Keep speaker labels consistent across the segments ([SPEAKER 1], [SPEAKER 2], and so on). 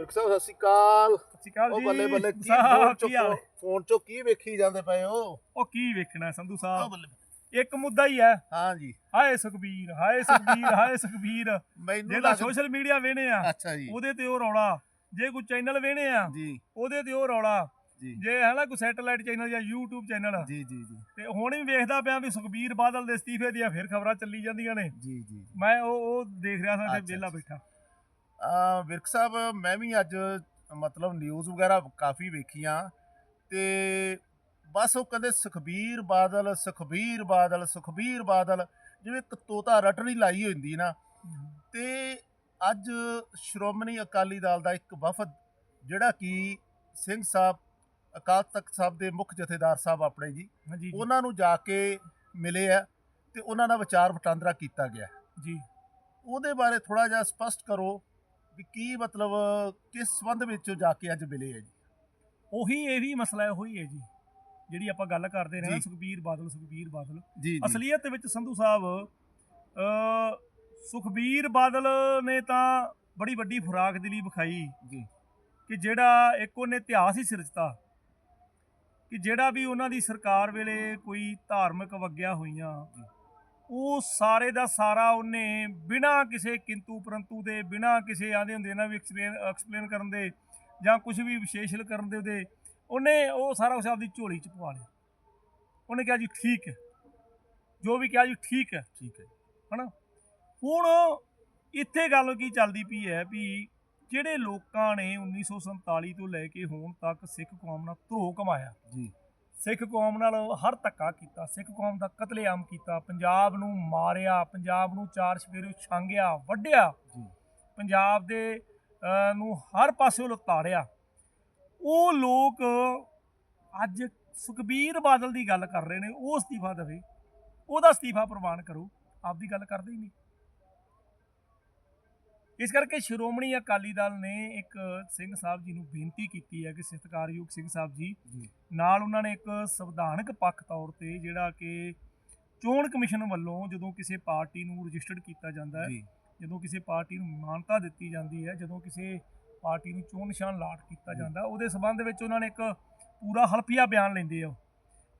[SPEAKER 1] ਬਿਰਕ ਸਾਹਿਬ ਸਤਿ ਸ਼੍ਰੀ ਅਕਾਲ।
[SPEAKER 2] ਸਤਿ ਸ਼੍ਰੀ ਅਕਾਲ
[SPEAKER 1] ਉਹ
[SPEAKER 2] ਜੀ।
[SPEAKER 1] ਬੱਲੇ ਬੱਲੇ ਕੀ
[SPEAKER 2] ਸਾਹਿਬ,
[SPEAKER 1] ਫੋਨ ਚੋਂ
[SPEAKER 2] ਹਾਲ?
[SPEAKER 1] ਫੋਨ ਚੋਂ ਕੀ ਵੇਖੀ ਜਾਂਦੇ ਪਏ ਹੋ?
[SPEAKER 2] ਉਹ ਕੀ ਵੇਖਣਾ ਸੰਧੂ
[SPEAKER 1] ਉਹ
[SPEAKER 2] ਸਾਹਿਬ
[SPEAKER 1] ਬੱਲੇ।
[SPEAKER 2] ਇੱਕ ਮੁੱਦਾ ਹੀ ਹੈ।
[SPEAKER 1] ਹਾਂ ਜੀ।
[SPEAKER 2] ਹਾਏ ਸੁਖਬੀਰ ਹਾਏ ਸੁਖਬੀਰ ਹਾਏ ਸੁਖਬੀਰ।
[SPEAKER 1] ਮੈਨੂੰ
[SPEAKER 2] ਜਿਹੜਾ ਸੋਸ਼ਲ ਮੀਡੀਆ ਵੇਣੇ ਆ
[SPEAKER 1] ਅੱਛਾ ਜੀ।
[SPEAKER 2] ਉਹਦੇ ਤੇ ਉਹ ਰੌਲਾ। ਜੇ ਕੋਈ ਚੈਨਲ ਵੇਣੇ ਆ
[SPEAKER 1] ਜੀ।
[SPEAKER 2] ਉਹਦੇ ਤੇ ਉਹ ਰੌਲਾ।
[SPEAKER 1] ਜੀ।
[SPEAKER 2] ਜੇ ਹੈ ਨਾ ਕੋਈ ਸੈਟੇਲਾਈਟ ਚੈਨਲ ਜਾਂ YouTube ਚੈਨਲ
[SPEAKER 1] ਜੀ ਜੀ ਜੀ।
[SPEAKER 2] ਤੇ ਹੁਣ ਵੀ ਵੇਖਦਾ ਪਿਆ ਵੀ ਸੁਖਬੀਰ ਬਾਦਲ ਦੇ ਅਸਤੀਫੇ ਦੀਆਂ ਫਿਰ ਖਬਰਾਂ ਚੱਲੀ ਜਾਂਦੀਆਂ ਨੇ।
[SPEAKER 1] ਜੀ ਜੀ।
[SPEAKER 2] ਮੈਂ ਉਹ ਉਹ ਦੇਖ ਰਿਹਾ ਸੀ ਤੇ
[SPEAKER 1] ਅੱਛਾ,
[SPEAKER 2] ਵਿਹਲਾ
[SPEAKER 1] ਅੱਛਾ।
[SPEAKER 2] ਬੈਠਾ।
[SPEAKER 1] ਵਿਰਕ ਸਾਹਿਬ ਮੈਂ ਵੀ ਅੱਜ ਮਤਲਬ ਨਿਊਜ਼ ਵਗੈਰਾ ਕਾਫੀ ਵੇਖੀਆਂ ਤੇ ਬਸ ਉਹ ਕਹਿੰਦੇ ਸੁਖਬੀਰ ਬਾਦਲ ਸੁਖਬੀਰ ਬਾਦਲ ਸੁਖਬੀਰ ਬਾਦਲ ਜਿਵੇਂ ਇੱਕ ਤੋਤਾ ਰਟਣੀ ਲਾਈ ਹੁੰਦੀ ਨਾ। ਤੇ ਅੱਜ ਸ਼੍ਰੋਮਣੀ ਅਕਾਲੀ ਦਲ ਦਾ ਇੱਕ ਵਫਦ ਜਿਹੜਾ ਕਿ ਸਿੰਘ ਸਾਹਿਬ ਅਕਾਲ ਤਖਤ ਸਾਹਿਬ ਦੇ ਮੁੱਖ ਜਥੇਦਾਰ ਸਾਹਿਬ ਆਪਣੇ ਜੀ ਉਹਨਾਂ ਨੂੰ ਜਾ ਕੇ ਮਿਲੇ ਆ ਤੇ ਉਹਨਾਂ ਨਾਲ ਵਿਚਾਰ ਵਟਾਂਦਰਾ ਕੀਤਾ ਗਿਆ।
[SPEAKER 2] ਜੀ।
[SPEAKER 1] ਉਹਦੇ ਬਾਰੇ ਥੋੜਾ ਜਿਹਾ ਸਪਸ਼ਟ ਕਰੋ ਵੀ ਕੀ ਮਤਲਬ ਕਿਸ ਸੰਬੰਧ ਵਿੱਚ ਜਾ ਕੇ ਅੱਜ ਮਿਲੇ ਆ ਜੀ?
[SPEAKER 2] ਉਹੀ ਇਹ ਵੀ ਮਸਲਾ ਹੈ ਉਹੀ ਹੈ ਜੀ। ਜਿਹੜੀ ਆਪਾਂ ਗੱਲ ਕਰਦੇ ਰਹੇ
[SPEAKER 1] ਜੀ।
[SPEAKER 2] ਸੁਖਬੀਰ ਬਾਦਲ ਸੁਖਬੀਰ ਬਾਦਲ।
[SPEAKER 1] ਜੀ
[SPEAKER 2] ਅਸਲੀਅਤ ਵਿੱਚ ਸੰਧੂ ਸਾਹਿਬ ਅ ਸੁਖਬੀਰ ਬਾਦਲ ਨੇ ਤਾਂ ਬੜੀ ਵੱਡੀ ਫੁਰਾਕ ਦਿਲੀ ਵਿਖਾਈ
[SPEAKER 1] ਜੀ।
[SPEAKER 2] ਕਿ ਜਿਹੜਾ ਇੱਕ ਉਹਨੇ ਇਤਿਹਾਸ ਹੀ ਸਿਰਜਤਾ ਕਿ ਜਿਹੜਾ ਵੀ ਉਹਨਾਂ ਦੀ ਸਰਕਾਰ ਵੇਲੇ ਕੋਈ ਧਾਰਮਿਕ ਵਗਿਆ ਹੋਈਆਂ। ਉਹ ਸਾਰੇ ਦਾ ਸਾਰਾ ਉਹਨੇ ਬਿਨਾਂ ਕਿਸੇ ਕਿੰਤੂ ਪਰੰਤੂ ਦੇ ਬਿਨਾਂ ਕਿਸੇ ਆਂਦੇ ਹੁੰਦੇ ਨਾ ਵੀ ਐਕਸਪਲੇਨ ਐਕਸਪਲੇਨ ਕਰਨ ਦੇ ਜਾਂ ਕੁਝ ਵੀ ਵਿਸ਼ੇਸ਼ਣ ਕਰਨ ਦੇ ਉਹਦੇ ਉਹਨੇ ਉਹ ਸਾਰਾ ਕੁਝ ਆਪਦੀ ਝੋਲੀ ਚ ਪਵਾ ਲਿਆ। ਉਹਨੇ ਕਿਹਾ ਜੀ ਠੀਕ ਹੈ। ਜੋ ਵੀ ਕਿਹਾ ਜੀ ਠੀਕ ਹੈ।
[SPEAKER 1] ਠੀਕ ਹੈ
[SPEAKER 2] ਹੁਣ ਇੱਥੇ ਗੱਲ ਕੀ ਚੱਲਦੀ ਪਈ ਹੈ ਵੀ ਜਿਹੜੇ ਲੋਕਾਂ ਨੇ 1947 ਤੋਂ ਲੈ ਕੇ ਹੁਣ ਤੱਕ ਸਿੱਖ ਕੌਮ ਨਾਲ ਧਰੋ ਕਮਾਇਆ।
[SPEAKER 1] ਜੀ।
[SPEAKER 2] ਸਿੱਖ ਕੌਮ ਨਾਲ ਹਰ ਧੱਕਾ ਕੀਤਾ ਸਿੱਖ ਕੌਮ ਦਾ ਕਤਲੇਆਮ ਕੀਤਾ ਪੰਜਾਬ ਨੂੰ ਮਾਰਿਆ ਪੰਜਾਬ ਨੂੰ ਚਾਰ ਸਵੇਰੇ ਛਾਂਗਿਆ ਵੱਢਿਆ ਪੰਜਾਬ ਦੇ ਨੂੰ ਹਰ ਪਾਸੇ ਉਤਾਰਿਆ ਉਹ ਲੋਕ ਅੱਜ ਸੁਖਬੀਰ ਬਾਦਲ ਦੀ ਗੱਲ ਕਰ ਰਹੇ ਨੇ ਉਹ ਅਸਤੀਫਾ ਦੇਵੇ ਉਹਦਾ ਅਸਤੀਫਾ ਪ੍ਰਵਾਨ ਕਰੋ ਆਪਦੀ ਗੱਲ ਕਰਦੇ ਹੀ ਨਹੀਂ। ਇਸ ਕਰਕੇ ਸ਼੍ਰੋਮਣੀ ਅਕਾਲੀ ਦਲ ਨੇ ਇੱਕ ਸਿੰਘ ਸਾਹਿਬ ਜੀ ਨੂੰ ਬੇਨਤੀ ਕੀਤੀ ਹੈ ਕਿ ਸਤਿਕਾਰਯੋਗ ਸਿੰਘ ਸਾਹਿਬ ਜੀ ਨਾਲ ਉਹਨਾਂ ਨੇ ਇੱਕ ਸੰਵਿਧਾਨਕ ਪੱਖ ਤੌਰ ਤੇ ਜਿਹੜਾ ਕਿ ਚੋਣ ਕਮਿਸ਼ਨ ਵੱਲੋਂ ਜਦੋਂ ਕਿਸੇ ਪਾਰਟੀ ਨੂੰ ਰਜਿਸਟਰਡ ਕੀਤਾ ਜਾਂਦਾ ਹੈ ਜਦੋਂ ਕਿਸੇ ਪਾਰਟੀ ਨੂੰ ਮਾਨਤਾ ਦਿੱਤੀ ਜਾਂਦੀ ਹੈ ਜਦੋਂ ਕਿਸੇ ਪਾਰਟੀ ਨੂੰ ਚੋਣ ਨਿਸ਼ਾਨ ਲਾਟ ਕੀਤਾ ਜਾਂਦਾ ਉਹਦੇ ਸਬੰਧ ਵਿੱਚ ਉਹਨਾਂ ਨੇ ਇੱਕ ਪੂਰਾ ਹਲਫੀਆ ਬਿਆਨ ਲੈਂਦੇ ਆ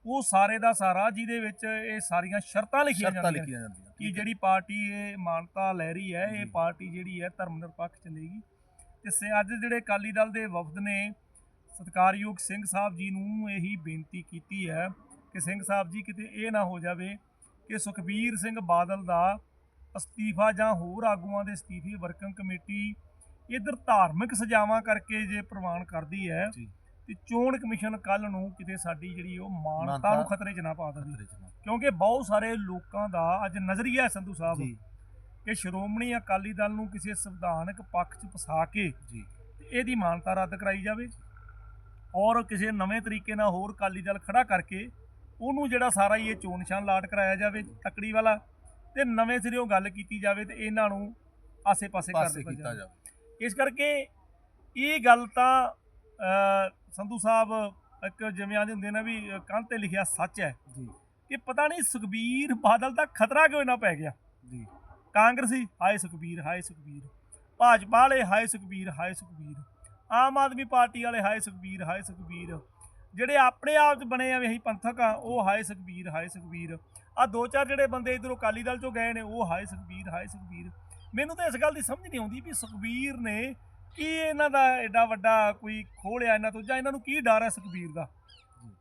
[SPEAKER 2] ਉਹ ਸਾਰੇ ਦਾ ਸਾਰਾ ਜਿਹਦੇ ਵਿੱਚ ਇਹ ਸਾਰੀਆਂ ਸ਼ਰਤਾਂ ਲਿਖੀਆਂ
[SPEAKER 1] ਸ਼ਰਤਾਂ ਲਿਖੀਆਂ ਜਾਂਦੀਆਂ
[SPEAKER 2] ਕਿ ਜਿਹੜੀ ਪਾਰਟੀ ਇਹ ਮਾਨਤਾ ਲੈ ਰਹੀ ਹੈ ਇਹ। ਪਾਰਟੀ ਜਿਹੜੀ ਹੈ ਧਰਮ ਨਿਰਪੱਖ ਚੱਲੇਗੀ ਤੇ ਸ- ਅੱਜ ਜਿਹੜੇ ਅਕਾਲੀ ਦਲ ਦੇ ਵਫਦ ਨੇ ਸਤਿਕਾਰਯੋਗ ਸਿੰਘ ਸਾਹਿਬ ਜੀ ਨੂੰ ਇਹੀ ਬੇਨਤੀ ਕੀਤੀ ਹੈ ਕਿ ਸਿੰਘ ਸਾਹਿਬ ਜੀ ਕਿਤੇ ਇਹ ਨਾ ਹੋ ਜਾਵੇ ਕਿ ਸੁਖਬੀਰ ਸਿੰਘ ਬਾਦਲ ਦਾ ਅਸਤੀਫਾ ਜਾਂ ਹੋਰ ਆਗੂਆਂ ਦੇ ਅਸਤੀਫੇ ਵਰਕਿੰਗ ਕਮੇਟੀ ਇਧਰ ਧਾਰਮਿਕ ਸਜ਼ਾਵਾਂ ਕਰਕੇ ਜੇ ਪ੍ਰਵਾਨ ਕਰਦੀ ਹੈ ਤੇ ਚੋਣ ਕਮਿਸ਼ਨ ਕੱਲ ਨੂੰ ਕਿਤੇ ਸਾਡੀ ਜਿਹੜੀ ਉਹ ਮਾਨਤਾ ਨੂੰ ਖਤਰੇ 'ਚ ਨਾ ਪਾ ਦੇਵੇ। ਕਿਉਂਕਿ ਬਹੁਤ ਸਾਰੇ ਲੋਕਾਂ ਦਾ ਅੱਜ ਨਜ਼ਰੀਆ ਹੈ ਸੰਧੂ ਸਾਹਿਬ ਕਿ ਸ਼੍ਰੋਮਣੀ ਅਕਾਲੀ ਦਲ ਨੂੰ ਕਿਸੇ ਸੰਵਿਧਾਨਕ ਪੱਖ 'ਚ ਫਸਾ ਕੇ
[SPEAKER 1] ਜੀ।
[SPEAKER 2] ਇਹਦੀ ਮਾਨਤਾ ਰੱਦ ਕਰਾਈ ਜਾਵੇ ਔਰ ਕਿਸੇ ਨਵੇਂ ਤਰੀਕੇ ਨਾਲ ਹੋਰ ਅਕਾਲੀ ਦਲ ਖੜਾ ਕਰਕੇ ਉਹਨੂੰ ਜਿਹੜਾ ਸਾਰਾ ਹੀ ਇਹ ਚੋਣ ਨਿਸ਼ਾਨ ਲਾਟ ਕਰਾਇਆ ਜਾਵੇ ਤਕੜੀ ਵਾਲਾ ਤੇ ਨਵੇਂ ਸਿਰਿਓਂ ਗੱਲ ਕੀਤੀ ਜਾਵੇ ਤੇ ਇਹਨਾਂ ਨੂੰ ਆਸੇ-ਪਾਸੇ ਕਰ ਦਿੱਤਾ ਜਾਵੇ। ਇਸ ਕਰਕੇ ਇਹ ਗੱਲ ਤਾਂ ਸੰਧੂ ਸਾਹਿਬ ਇੱਕ ਜਿਵੇਂ ਆਂਦੇ ਹੁੰਦੇ ਨੇ ਵੀ ਕੰਧ ਤੇ ਲਿਖਿਆ ਸੱਚ ਹੈ।
[SPEAKER 1] ਜੀ।
[SPEAKER 2] ਕਿ ਪਤਾ ਨਹੀਂ ਸੁਖਬੀਰ ਬਾਦਲ ਦਾ ਖਤਰਾ ਕਿਉਂ ਨਾ ਪੈ ਗਿਆ?
[SPEAKER 1] ਜੀ।
[SPEAKER 2] ਕਾਂਗਰਸੀ ਹਾਏ ਸੁਖਬੀਰ ਹਾਏ ਸੁਖਬੀਰ। ਭਾਜਪਾ ਵਾਲੇ ਹਾਏ ਸੁਖਬੀਰ ਹਾਏ ਸੁਖਬੀਰ। ਆਮ ਆਦਮੀ ਪਾਰਟੀ ਵਾਲੇ ਹਾਏ ਸੁਖਬੀਰ ਹਾਏ ਸੁਖਬੀਰ। ਜਿਹੜੇ ਆਪਣੇ ਆਪ ਚ ਬਣੇ ਆ ਵੀ ਅਸੀਂ ਪੰਥਕ ਆ ਉਹ ਹਾਏ ਸੁਖਬੀਰ ਹਾਏ ਸੁਖਬੀਰ। ਆ ਦੋ ਚਾਰ ਜਿਹੜੇ ਬੰਦੇ ਇਧਰੋਂ ਅਕਾਲੀ ਦਲ ਚੋਂ ਗਏ ਨੇ ਉਹ ਹਾਏ ਸੁਖਬੀਰ ਹਾਏ ਸੁਖਬੀਰ। ਮੈਨੂੰ ਤਾਂ ਇਸ ਗੱਲ ਦੀ ਸਮਝ ਨਹੀਂ ਆਉਂਦੀ ਵੀ ਸੁਖਬੀਰ ਨੇ ਕੀ ਇਹਨਾਂ ਦਾ ਐਡਾ ਵੱਡਾ ਕੋਈ ਖੋਲਿਆ ਇਹਨਾਂ ਤੋਂ? ਜਾਂ ਇਹਨਾਂ ਨੂੰ ਕੀ ਡਰ ਹੈ ਸੁਖਬੀਰ ਦਾ?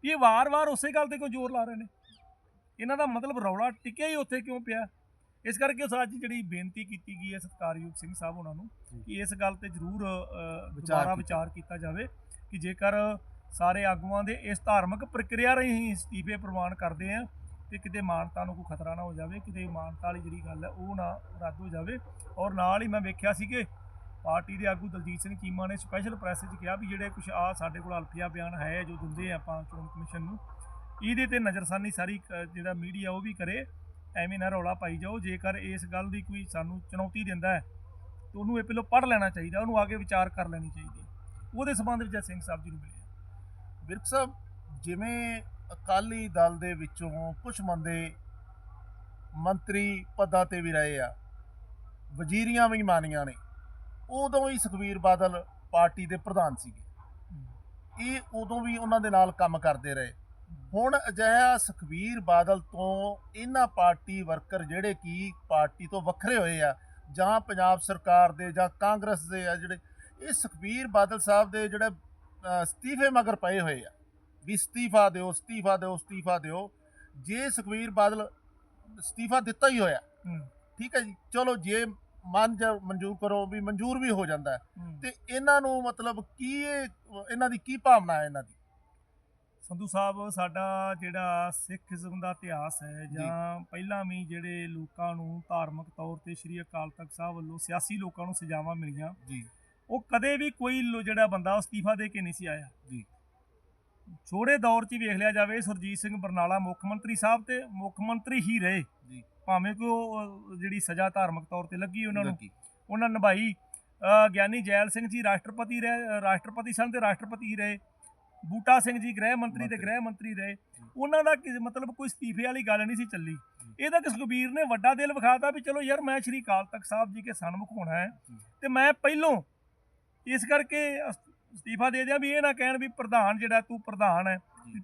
[SPEAKER 2] ਇਹ ਵਾਰ-ਵਾਰ ਉਸੇ ਗੱਲ ਤੇ ਕਿਉਂ ਜ਼ੋਰ ਲਾ ਰਹੇ ਨੇ? ਇਹਨਾਂ ਦਾ ਮਤਲਬ ਰੌਲਾ ਟਿਕਿਆ ਹੀ ਉੱਥੇ ਕਿਉਂ ਪਿਆ? ਇਸ ਕਰਕੇ ਉਸ ਅੱਜ ਜਿਹੜੀ ਬੇਨਤੀ ਕੀਤੀ ਗਈ ਹੈ ਸਤਕਾਰਯੋਗ ਸਿੰਘ ਸਾਹਿਬ ਉਹਨਾਂ ਨੂੰ ਕਿ ਇਸ ਗੱਲ ਤੇ ਜ਼ਰੂਰ ਦੁਬਾਰਾ। ਵਿਚਾਰ ਕੀਤਾ ਜਾਵੇ ਕਿ ਜੇਕਰ ਸਾਰੇ ਆਗੂਆਂ ਦੇ ਇਸ ਧਾਰਮਿਕ ਪ੍ਰਕਿਰਿਆ ਰਾਹੀਂ ਅਸਤੀਫੇ ਪ੍ਰਵਾਨ ਕਰਦੇ ਆ ਤੇ ਕਿਤੇ ਮਾਨਤਾ ਨੂੰ ਕੋਈ ਖਤਰਾ ਨਾ ਹੋ ਜਾਵੇ ਕਿਤੇ ਮਾਨਤਾ ਵਾਲੀ ਜਿਹੜੀ ਗੱਲ ਹੈ ਉਹ ਨਾ ਰੱਦ ਹੋ ਜਾਵੇ। ਔਰ ਨਾਲ ਹੀ ਮੈਂ ਵੇਖਿਆ ਸੀ ਕਿ ਪਾਰਟੀ ਦੇ ਆਗੂ ਦਲਜੀਤ ਸਿੰਘ ਚੀਮਾ ਨੇ ਸਪੈਸ਼ਲ ਪ੍ਰੈਸ 'ਚ ਕਿਹਾ ਵੀ ਜਿਹੜੇ ਕੁਝ ਆ ਸਾਡੇ ਕੋਲ ਅਲਫੀਆ ਬਿਆਨ ਹੈ, ਜੋ ਦਿੰਦੇ ਆਪਾਂ ਚੋਣ ਕਮਿਸ਼ਨ ਨੂੰ, ਇਹਦੇ ਤੇ ਨਜ਼ਰਸਾਨੀ ਸਾਰੀ ਕ- ਜਿਹੜਾ ਮੀਡੀਆ ਉਹ ਵੀ ਕਰੇ, ਐਵੇਂ ਨਾ ਰੌਲਾ ਪਾਈ ਜਾਓ, ਜੇਕਰ ਇਸ ਗੱਲ ਦੀ ਕੋਈ ਸਾਨੂੰ ਚੁਣੌਤੀ ਦਿੰਦਾ ਹੈ, ਤਾਂ ਉਹਨੂੰ ਇਹ ਪਹਿਲਾਂ ਪੜ੍ਹ ਲੈਣਾ ਚਾਹੀਦਾ, ਉਹਨੂੰ ਆਗੇ ਵਿਚਾਰ ਕਰ ਲੈਣੀ ਚਾਹੀਦੀ ਹੈ। ਉਹਦੇ ਸੰਬੰਧ ਵਿੱਚ ਸਿੰਘ ਸਾਹਿਬ ਜੀ ਨੂੰ ਮਿਲਿਆ।
[SPEAKER 1] ਵਿਰਕ ਸਾਹਿਬ, ਜਿਵੇਂ ਅਕਾਲੀ ਦਲ ਦੇ ਵਿੱਚੋਂ ਕੁਝ ਬੰਦੇ ਮੰਤਰੀ ਪਦਾਂ ਤੇ ਵੀ ਰਹੇ ਆ, ਵਜ਼ੀਰੀਆਂ ਵੀ ਮਾਨੀਆਂ ਨੇ ਉਦੋਂ ਹੀ ਸੁਖਬੀਰ ਬਾਦਲ ਪਾਰਟੀ ਦੇ ਪ੍ਰਧਾਨ ਸੀਗੇ। ਇਹ ਉਦੋਂ ਵੀ ਉਹਨਾਂ ਦੇ ਨਾਲ ਕੰਮ ਕਰਦੇ ਰਹੇ। ਹੁਣ ਅਜਿਹਾ ਸੁਖਬੀਰ ਬਾਦਲ ਤੋਂ ਇਹਨਾਂ ਪਾਰਟੀ ਵਰਕਰ ਜਿਹੜੇ ਕਿ ਪਾਰਟੀ ਤੋਂ ਵੱਖਰੇ ਹੋਏ ਆ ਜਾਂ ਪੰਜਾਬ ਸਰਕਾਰ ਦੇ ਜਾਂ ਕਾਂਗਰਸ ਦੇ ਆ ਜਿਹੜੇ ਇਹ ਸੁਖਬੀਰ ਬਾਦਲ ਸਾਹਿਬ ਦੇ ਜਿਹੜੇ ਅਸਤੀਫੇ ਮਗਰ ਪਏ ਹੋਏ ਆ। ਵੀ ਅਸਤੀਫਾ ਦਿਓ ਅਸਤੀਫਾ ਦਿਓ ਅਸਤੀਫਾ ਦਿਓ। ਜੇ ਸੁਖਬੀਰ ਬਾਦਲ ਅਸਤੀਫਾ ਦਿੱਤਾ ਹੀ ਹੋਇਆ ਠੀਕ ਹੈ ਜੀ। ਚਲੋ ਜੇ ਮਨ ਜ ਮਨਜ਼ੂਰ ਕਰੋ ਵੀ ਮਨਜ਼ੂਰ ਵੀ ਹੋ ਜਾਂਦਾ ਹੂੰ। ਤੇ ਇਹਨਾਂ ਨੂੰ ਮਤਲਬ ਕੀ ਇਹ ਇਹਨਾਂ ਦੀ ਕੀ ਭਾਵਨਾ ਹੈ ਇਹਨਾਂ ਦੀ?
[SPEAKER 2] ਸੰਧੂ ਸਾਹਿਬ ਸਾਡਾ ਜਿਹੜਾ ਸਿੱਖੀਜ਼ਮ ਦਾ ਇਤਿਹਾਸ ਹੈ ਜਾਂ। ਪਹਿਲਾਂ ਵੀ ਜਿਹੜੇ ਲੋਕਾਂ ਨੂੰ ਧਾਰਮਿਕ ਤੌਰ ਤੇ ਸ੍ਰੀ ਅਕਾਲ ਤਖਤ ਸਾਹਿਬ ਵੱਲੋਂ ਸਿਆਸੀ ਲੋਕਾਂ ਨੂੰ ਸਜ਼ਾਵਾਂ ਮਿਲੀਆਂ
[SPEAKER 1] ਜੀ।
[SPEAKER 2] ਉਹ ਕਦੇ ਵੀ ਕੋਈ ਲੋ- ਜਿਹੜਾ ਬੰਦਾ ਉਹ ਅਸਤੀਫਾ ਦੇ ਕੇ ਨਹੀਂ ਸੀ ਆਇਆ।
[SPEAKER 1] ਜੀ।
[SPEAKER 2] ਛੋੜੇ ਦੌਰ 'ਚ ਹੀ ਵੇਖ ਲਿਆ ਜਾਵੇ ਸੁਰਜੀਤ ਸਿੰਘ ਬਰਨਾਲਾ ਮੁੱਖ ਮੰਤਰੀ ਸਾਹਿਬ ਤੇ ਮੁੱਖ ਮੰਤਰੀ ਹੀ ਰਹੇ।
[SPEAKER 1] ਜੀ।
[SPEAKER 2] ਭਾਵੇਂ ਕਿ ਉਹ ਜਿਹੜੀ ਸਜ਼ਾ ਧਾਰਮਿਕ ਤੌਰ ਤੇ ਲੱਗੀ ਉਹਨਾਂ ਨੂੰ। ਉਹਨਾਂ ਨਿਭਾਈ। ਗਿਆਨੀ ਜੈਲ ਸਿੰਘ ਜੀ ਰਾਸ਼ਟਰਪਤੀ ਰਹੇ ਰਾਸ਼ਟਰਪਤੀ ਸਨ ਤੇ ਰਾਸ਼ਟਰਪਤੀ ਰਹੇ। ਬੂਟਾ ਸਿੰਘ ਜੀ ਗ੍ਰਹਿ ਮੰਤਰੀ ਤੇ। ਗ੍ਰਹਿ ਮੰਤਰੀ ਰਹੇ। ਉਹਨਾਂ ਦਾ ਮਤਲਬ ਕੋਈ ਅਸਤੀਫੇ ਵਾਲੀ ਗੱਲ ਨਹੀਂ ਸੀ ਚੱਲੀ। ਇਹ ਤਾਂ ਕਿ ਸੁਖਬੀਰ ਨੇ ਵੱਡਾ ਦਿਲ ਵਿਖਾਤਾ ਵੀ ਚਲੋ ਯਾਰ ਮੈਂ ਸ਼੍ਰੀ ਅਕਾਲ ਤਖਤ ਸਾਹਿਬ ਜੀ ਕੇ ਸਨਮੁਖ ਹੋਣਾ ਹੈ। ਤੇ ਮੈਂ ਪਹਿਲੋਂ ਇਸ ਕਰਕੇ ਅਸ- ਅਸਤੀਫਾ ਦੇ ਦਿਆਂ ਵੀ ਇਹ ਨਾ ਕਹਿਣ ਵੀ ਪ੍ਰਧਾਨ ਜਿਹੜਾ ਤੂੰ ਪ੍ਰਧਾਨ ਹੈ।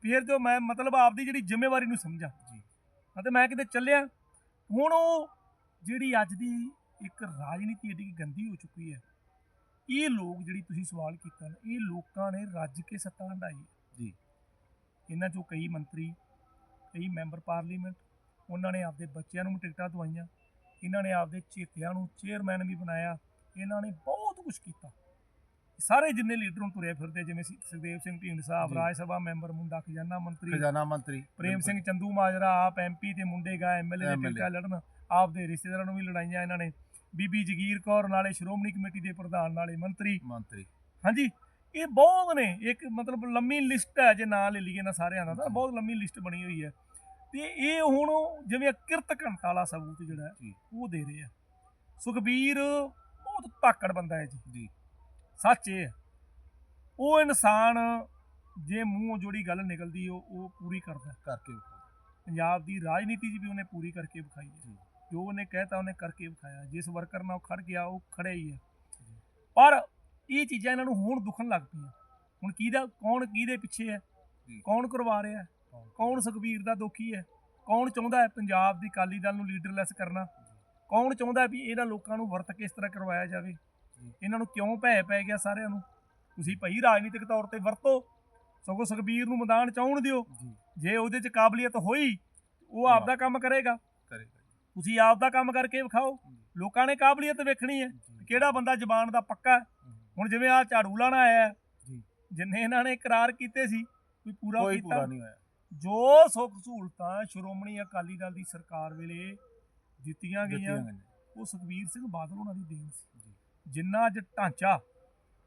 [SPEAKER 2] ਫਿਰ ਜੋ ਮੈਂ ਮਤਲਬ ਆਪਦੀ ਜਿਹੜੀ ਜ਼ਿੰਮੇਵਾਰੀ ਨੂੰ ਸਮਝਾਂ। ਅਤੇ ਮੈਂ ਕਿਤੇ ਚੱਲਿਆ। ਹੁਣ ਉਹ ਜਿਹੜੀ ਅੱਜ ਦੀ ਇੱਕ ਰਾਜਨੀਤੀ ਏਡੀ ਗੰਦੀ ਹੋ ਚੁੱਕੀ ਹੈ ਇਹ ਲੋਕ ਜਿਹੜੀ ਤੁਸੀਂ ਸਵਾਲ ਕੀਤਾ ਨਾ ਇਹ ਲੋਕਾਂ ਨੇ ਰੱਜ ਕੇ ਸੱਤਾ ਹੰਡਾਈ
[SPEAKER 1] ਜੀ।
[SPEAKER 2] ਇਹਨਾਂ ਚੋਂ ਕਈ ਮੰਤਰੀ ਕਈ ਮੈਂਬਰ ਪਾਰਲੀਮੈਂਟ ਉਹਨਾਂ ਨੇ ਆਪਦੇ ਬੱਚਿਆਂ ਨੂੰ ਟਿਕਟਾਂ ਦਵਾਈਆਂ ਇਹਨਾਂ ਨੇ ਆਪਦੇ ਚੇਤਿਆਂ ਨੂੰ ਚੇਅਰਮੈਨ ਵੀ ਬਣਾਇਆ ਇਹਨਾਂ ਨੇ ਬਹੁਤ ਕੁਝ ਕੀਤਾ ਸਾਰੇ ਜਿੰਨੇ ਲੀਡਰ ਨੂੰ ਤੁਰੇ ਫਿਰਦੇ ਜਿਵੇਂ ਸੀ ਸੁਖਦੇਵ ਸਿੰਘ ਢੀਂਡ ਸਾਹਿਬ। ਰਾਜ ਸਭਾ ਮੈਂਬਰ ਮੁੰਡਾ ਖਜ਼ਾਨਾ ਮੰਤਰੀ
[SPEAKER 1] ਖਜ਼ਾਨਾ ਮੰਤਰੀ
[SPEAKER 2] ਪ੍ਰੇਮ ਸਿੰਘ ਚੰਦੂ ਮਾਜਰਾ ਆਪ ਐਮਪੀ ਤੇ ਮੁੰਡੇ ਗਾ ਐਮਐਲਏ ਦੇ ਟਿਕਟਾਂ ਲੜਨ ਆਪ ਦੇ ਰਿਸ਼ਤੇਦਾਰਾਂ ਨੂੰ ਵੀ ਲੜਾਈਆਂ ਇਹਨਾਂ ਨੇ। ਬੀਬੀ ਜਗੀਰ ਕੌਰ ਨਾਲੇ ਸ਼੍ਰੋਮਣੀ ਕਮੇਟੀ ਦੇ ਪ੍ਰਧਾਨ ਨਾਲੇ ਮੰਤਰੀ।
[SPEAKER 1] ਮੰਤਰੀ।
[SPEAKER 2] ਹਾਂਜੀ ਇਹ ਬਹੁਤ ਨੇ ਇੱਕ ਮਤਲਬ ਲੰਮੀ ਲਿਸਟ ਹੈ ਜੇ ਨਾਂ ਲੈ ਲਈਏ ਨਾ ਸਾਰਿਆਂ ਦਾ ਤਾਂ ਬਹੁਤ ਲੰਮੀ ਲਿਸਟ ਬਣੀ ਹੋਈ ਹੈ। ਤੇ ਇਹ ਹੁਣ ਜਿਵੇਂ ਕਿਰਤ ਘੰਟਾ ਵਾਲਾ ਸਬੂਤ ਜਿਹੜਾ। ਉਹ ਦੇ ਰਹੇ ਆ। ਸੁਖਬੀਰ ਬਹੁਤ ਧਾਕੜ ਬੰਦਾ ਹੈ ਜੀ।
[SPEAKER 1] ਜੀ।
[SPEAKER 2] ਸੱਚ ਇਹ ਹੈ। ਉਹ ਇਨਸਾਨ ਜੇ ਮੂੰਹੋਂ ਜਿਹੜੀ ਗੱਲ ਨਿਕਲਦੀ ਉਹ ਉਹ ਪੂਰੀ ਕਰਦਾ
[SPEAKER 1] ਕਰਕੇ ਵਿਖਾਓ।
[SPEAKER 2] ਪੰਜਾਬ ਦੀ ਰਾਜਨੀਤੀ 'ਚ ਵੀ ਉਹਨੇ ਪੂਰੀ ਕਰਕੇ ਵਿਖਾਈ ਹੈ।
[SPEAKER 1] ਜੀ।
[SPEAKER 2] ਜੋ ਉਹਨੇ ਕਹਿਤਾ ਉਹਨੇ ਕਰਕੇ ਵਿਖਾਇਆ। ਜਿਸ ਵਰਕਰ ਨਾਲ ਉਹ ਖੜ ਗਿਆ ਉਹ ਖੜਿਆ ਹੀ ਹੈ। ਪਰ ਇਹ ਚੀਜ਼ਾਂ ਇਹਨਾਂ ਨੂੰ ਹੁਣ ਦੁਖਣ ਲੱਗ ਪਈਆਂ। ਹੁਣ ਕਿਹਦਾ ਕੌਣ ਕਿਹਦੇ ਪਿੱਛੇ ਹੈ?
[SPEAKER 1] ਜੀ।
[SPEAKER 2] ਕੌਣ ਕਰਵਾ ਰਿਹਾ ਹੈ?
[SPEAKER 1] ਕੌਣ-
[SPEAKER 2] ਸੁਖਬੀਰ ਦਾ ਦੁਖੀ ਹੈ? ਕੌਣ ਚਾਹੁੰਦਾ ਹੈ ਪੰਜਾਬ ਦੀ ਅਕਾਲੀ ਦਲ ਨੂੰ ਲੀਡਰਲੈਸ ਕਰਨਾ? ਕੌਣ ਚਾਹੁੰਦਾ ਹੈ ਵੀ ਇਹਨਾਂ ਲੋਕਾਂ ਨੂੰ ਵਰਤ ਕਿਸ ਤਰ੍ਹਾਂ ਕਰਵਾਇਆ ਜਾਵੇ?
[SPEAKER 1] ਜੀ।
[SPEAKER 2] ਇਹਨਾਂ ਨੂੰ ਕਿਉਂ ਭੈ ਪੈ ਗਿਆ ਸਾਰਿਆਂ ਨੂੰ? ਤੁਸੀਂ ਭਈ ਰਾਜਨੀਤਿਕ ਤੌਰ ਤੇ ਵਰਤੋ ਸਗੋਂ ਸੁਖਬੀਰ ਨੂੰ ਮੈਦਾਨ ਚ ਆਉਣ ਦਿਓ।
[SPEAKER 1] ਜੀ।
[SPEAKER 2] ਉਹਦੇ ਚ ਕਾਬਲੀਅਤ ਹੋਈ ਉਹ ਆਪਦਾ ਕੰਮ ਕਰੇਗਾ। ਤੁਸੀਂ ਆਪਦਾ ਕੰਮ ਕਰਕੇ ਵਿਖਾਓ। ਲੋਕਾਂ ਨੇ ਕਾਬਲੀਅਤ ਵੇਖਣੀ ਹੈ। ਕਿਹੜਾ ਬੰਦਾ ਜ਼ਬਾਨ ਦਾ ਪੱਕਾ। ਹੁਣ ਜਿਵੇਂ ਆ ਝਾੜੂ ਲਾਣਾ ਆਇਆ ਜਿੰਨੇ ਇਹਨਾਂ ਨੇ ਇਕਰਾਰ ਕੀਤੇ ਸੀ ਕੋਈ ਪੂਰਾ
[SPEAKER 1] ਕੋਈ
[SPEAKER 2] ਕੀਤਾ
[SPEAKER 1] ਪੂਰਾ ਨਹੀਂ ਹੋਇਆ।
[SPEAKER 2] ਜੋ ਸੁੱਖ ਸਹੂਲਤਾਂ ਸ਼੍ਰੋਮਣੀ ਅਕਾਲੀ ਦਲ ਦੀ ਸਰਕਾਰ ਵੇਲੇ ਦਿੱਤੀਆਂ ਗਈਆਂ। ਉਹ ਸੁਖਬੀਰ ਸਿੰਘ ਬਾਦਲ ਉਹਨਾਂ ਦੀ ਦੇਣ ਸੀ। ਜਿੰਨਾ ਅੱਜ ਢਾਂਚਾ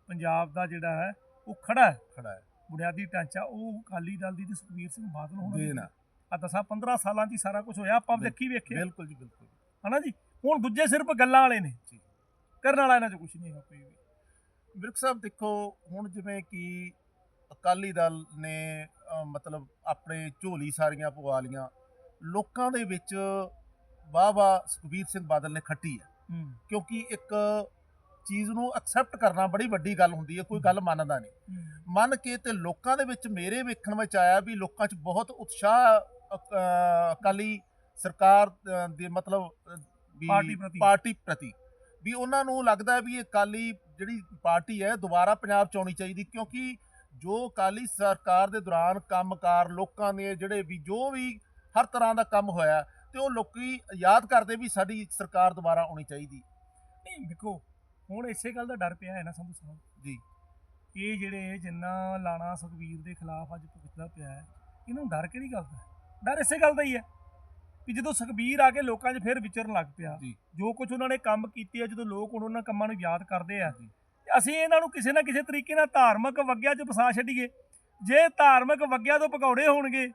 [SPEAKER 2] ਪੰਜਾਬ ਦਾ ਜਿਹੜਾ ਹੈ ਉਹ ਖੜਾ ਹੈ।
[SPEAKER 1] ਖੜਾ ਹੈ।
[SPEAKER 2] ਬੁਨਿਆਦੀ ਢਾਂਚਾ ਉਹ ਅਕਾਲੀ ਦਲ ਦੀ ਤੇ ਸੁਖਬੀਰ ਸਿੰਘ ਬਾਦਲ ਹੋਣਾ
[SPEAKER 1] ਦੇਣ ਆ।
[SPEAKER 2] ਆ ਦਸਾਂ 15 ਸਾਲਾਂ 'ਚ ਹੀ ਸਾਰਾ ਕੁਝ ਹੋਇਆ। ਆਪਾਂ ਦੇਖੀ ਵੇਖਿਆ।
[SPEAKER 1] ਬਿਲਕੁਲ ਜੀ ਬਿਲਕੁਲ।
[SPEAKER 2] ਹਨਾ ਜੀ? ਹੁਣ ਦੂਜੇ ਸਿਰਫ ਗੱਲਾਂ ਵਾਲੇ ਨੇ।
[SPEAKER 1] ਜੀ।
[SPEAKER 2] ਕਰਨ ਵਾਲਾ ਇਹਨਾਂ 'ਚ ਕੁਝ ਨਹੀਂ ਹੈਗਾ ਕੋਈ ਵੀ।
[SPEAKER 1] ਵਿਰਕ ਸਾਹਿਬ ਦੇਖੋ ਹੁਣ ਜਿਵੇਂ ਕਿ ਅਕਾਲੀ ਦਲ ਨੇ ਮਤਲਬ ਆਪਣੇ ਝੋਲੀ ਸਾਰੀਆਂ ਪਵਾ ਲੀਆਂ ਲੋਕਾਂ ਦੇ ਵਿੱਚ ਵਾਹ ਵਾਹ ਸੁਖਬੀਰ ਸਿੰਘ ਬਾਦਲ ਨੇ ਖੱਟੀ ਹੈ।
[SPEAKER 2] ਹੂੰ।
[SPEAKER 1] ਕਿਉਂਕਿ ਇੱਕ ਚੀਜ਼ ਨੂੰ ਐਕਸੈਪਟ ਕਰਨਾ ਬੜੀ ਵੱਡੀ ਗੱਲ ਹੁੰਦੀ ਹੈ ਕੋਈ ਗੱਲ ਮੰਨਦਾ ਨਹੀਂ। ਮੰਨ ਕੇ ਤੇ ਲੋਕਾਂ ਦੇ ਵਿੱਚ ਮੇਰੇ ਵੇਖਣ ਵਿੱਚ ਆਇਆ ਵੀ ਲੋਕਾਂ 'ਚ ਬਹੁਤ ਉਤਸ਼ਾਹ ਅਕਾਲੀ ਸਰਕਾਰ ਦੇ ਮਤਲਬ
[SPEAKER 2] ਪਾਰਟੀ ਪ੍ਰਤੀ।
[SPEAKER 1] ਪਾਰਟੀ ਪ੍ਰਤੀ। ਵੀ ਉਹਨਾਂ ਨੂੰ ਲੱਗਦਾ ਵੀ ਇਹ ਅਕਾਲੀ ਜਿਹੜੀ ਪਾਰਟੀ ਹੈ ਦੁਬਾਰਾ ਪੰਜਾਬ 'ਚ ਆਉਣੀ ਚਾਹੀਦੀ ਕਿਉਂਕਿ ਜੋ ਅਕਾਲੀ ਸਰਕਾਰ ਦੇ ਦੌਰਾਨ ਕੰਮਕਾਰ ਲੋਕਾਂ ਦੇ ਜਿਹੜੇ ਵੀ ਜੋ ਵੀ ਹਰ ਤਰ੍ਹਾਂ ਦਾ ਕੰਮ ਹੋਇਆ ਤੇ ਉਹ ਲੋਕੀ ਯਾਦ ਕਰਦੇ ਵੀ ਸਾਡੀ ਸਰਕਾਰ ਦੁਬਾਰਾ ਆਉਣੀ ਚਾਹੀਦੀ।
[SPEAKER 2] ਨਹੀਂ ਦੇਖੋ ਹੁਣ ਇਸੇ ਗੱਲ ਦਾ ਡਰ ਪਿਆ ਹੈ ਨਾ ਸੰਧੂ ਸਾਹਿਬ।
[SPEAKER 1] ਜੀ।
[SPEAKER 2] ਇਹ ਜਿਹੜੇ ਜਿੰਨਾ ਲਾਣਾ ਸੁਖਬੀਰ ਦੇ ਖਿਲਾਫ ਅੱਜ ਭੁਗਤਦਾ ਪਿਆ ਹੈ ਇਹਨਾਂ ਨੂੰ ਡਰ ਕਿਹੜੀ ਗੱਲ ਦਾ? ਡਰ ਇਸੇ ਗੱਲ ਦਾ ਹੀ ਹੈ ਕਿ ਜਦੋਂ ਸੁਖਬੀਰ ਆ ਕੇ ਲੋਕਾਂ 'ਚ ਫਿਰ ਵਿਚਰਨ ਲੱਗ ਪਿਆ
[SPEAKER 1] ਜੀ।
[SPEAKER 2] ਕੁਝ ਉਹਨਾਂ ਨੇ ਕੰਮ ਕੀਤੇ ਆ ਜਦੋਂ ਲੋਕ ਹੁਣ ਉਹਨਾਂ ਕੰਮਾਂ ਨੂੰ ਯਾਦ ਕਰਦੇ ਆ ਅਸੀਂ ਇਹਨਾਂ ਨੂੰ ਕਿਸੇ ਨਾ ਕਿਸੇ ਤਰੀਕੇ ਨਾਲ ਧਾਰਮਿਕ ਵੱਗਿਆ 'ਚ ਫਸਾ ਛੱਡੀਏ। ਜੇ ਧਾਰਮਿਕ ਵੱਗਿਆ ਤੋਂ ਪਕੌੜੇ ਹੋਣਗੇ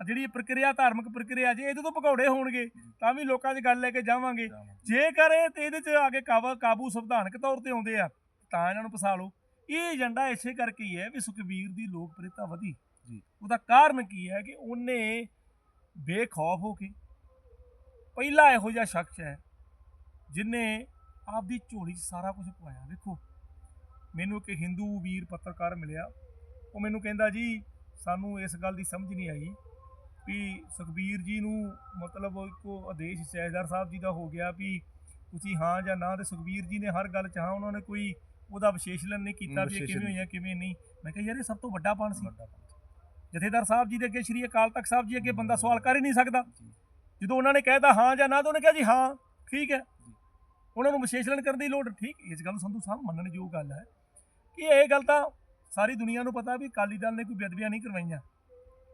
[SPEAKER 2] ਜਿਹੜੀ ਪ੍ਰਕਿਰਿਆ ਧਾਰਮਿਕ ਪ੍ਰਕਿਰਿਆ ਜੇ ਇਹਦੇ ਤੋਂ ਪਕੌੜੇ ਹੋਣਗੇ ਤਾਂ ਵੀ ਲੋਕਾਂ 'ਚ ਗੱਲ ਲੈ ਕੇ ਜਾਵਾਂਗੇ। ਜੇਕਰ ਇਹ ਤੇ ਇਹਦੇ 'ਚ ਆ ਕੇ ਕਾਬੂ ਕਾਬੂ ਸੰਵਿਧਾਨਕ ਤੌਰ ਤੇ ਆਉਂਦੇ ਆ ਤਾਂ ਇਹਨਾਂ ਨੂੰ ਫਸਾ ਲਓ। ਇਹ ਏਜੰਡਾ ਇਸੇ ਕਰਕੇ ਹੀ ਹੈ ਵੀ ਸੁਖਬੀਰ ਦੀ ਲੋਕਪ੍ਰਿਯਤਾ ਵਧੀ।
[SPEAKER 1] ਜੀ।
[SPEAKER 2] ਉਹਦਾ ਕਾਰਨ ਕੀ ਹੈ ਕਿ ਉਹਨੇ ਬੇਖੌਫ ਹੋ ਕੇ ਪਹਿਲਾ ਇਹੋ ਜਿਹਾ ਸ਼ਖਸ ਹੈ ਜਿਨੇ ਆਪਦੀ ਝੋਲੀ 'ਚ ਸਾਰਾ ਕੁਝ ਪਵਾਇਆ ਵੇਖੋ ਮੈਨੂੰ ਇੱਕ ਹਿੰਦੂ ਵੀਰ ਪੱਤਰਕਾਰ ਮਿਲਿਆ। ਉਹ ਮੈਨੂੰ ਕਹਿੰਦਾ ਜੀ ਸਾਨੂੰ ਇਸ ਗੱਲ ਦੀ ਸਮਝ ਨਹੀਂ ਆਈ ਵੀ ਸੁਖਬੀਰ ਜੀ ਨੂੰ ਮਤਲਬ ਇੱਕੋ ਆਦੇਸ਼ ਸਹਿਜਦਾਰ ਸਾਹਿਬ ਜੀ ਦਾ ਹੋ ਗਿਆ ਵੀ ਤੁਸੀਂ ਹਾਂ ਜਾਂ ਨਾ ਤੇ ਸੁਖਬੀਰ ਜੀ ਨੇ ਹਰ ਗੱਲ ਚ ਹਾਂ ਉਹਨਾਂ ਨੇ ਕੋਈ ਉਹਦਾ ਵਿਸ਼ੇਸ਼ਣ ਨਹੀਂ ਕੀਤਾ ਵੀ ਇਹ ਕਿਵੇਂ। ਹੋਈਆਂ ਕਿਵੇਂ ਨਹੀਂ। ਮੈਂ ਕਿਹਾ ਯਾਰ ਇਹ ਸਭ ਤੋਂ ਵੱਡਾ ਪਣ ਸੀ।
[SPEAKER 1] ਵੱਡਾ।
[SPEAKER 2] ਜਥੇਦਾਰ ਸਾਹਿਬ ਜੀ ਦੇ ਅੱਗੇ ਸ਼੍ਰੀ ਅਕਾਲ ਤਖਤ ਸਾਹਿਬ ਜੀ ਅੱਗੇ ਬੰਦਾ ਸਵਾਲ ਕਰ ਹੀ ਨਹੀਂ ਸਕਦਾ। ਜਦੋਂ ਉਹਨਾਂ ਨੇ ਕਹਿਤਾ ਹਾਂ ਜਾਂ ਨਾ ਤਾਂ ਉਹਨੇ ਕਿਹਾ ਜੀ ਹਾਂ ਠੀਕ ਹੈ। ਉਹਨਾਂ ਨੂੰ ਵਿਸ਼ੇਸ਼ਣ ਕਰਨ ਦੀ ਲੋੜ ਠੀਕ ਇਸ ਗੱਲ ਨੂੰ ਸੰਧੂ ਸਾਹਿਬ ਮੰਨਣ ਯੋਗ ਗੱਲ ਹੈ। ਕਿ ਇਹ ਗੱਲ ਤਾਂ ਸਾਰੀ ਦੁਨੀਆ ਨੂੰ ਪਤਾ ਵੀ ਅਕਾਲੀ ਦਲ ਨੇ ਕੋਈ ਬੇਅਦਬੀਆਂ ਨਹੀਂ ਕਰਵਾਈਆਂ।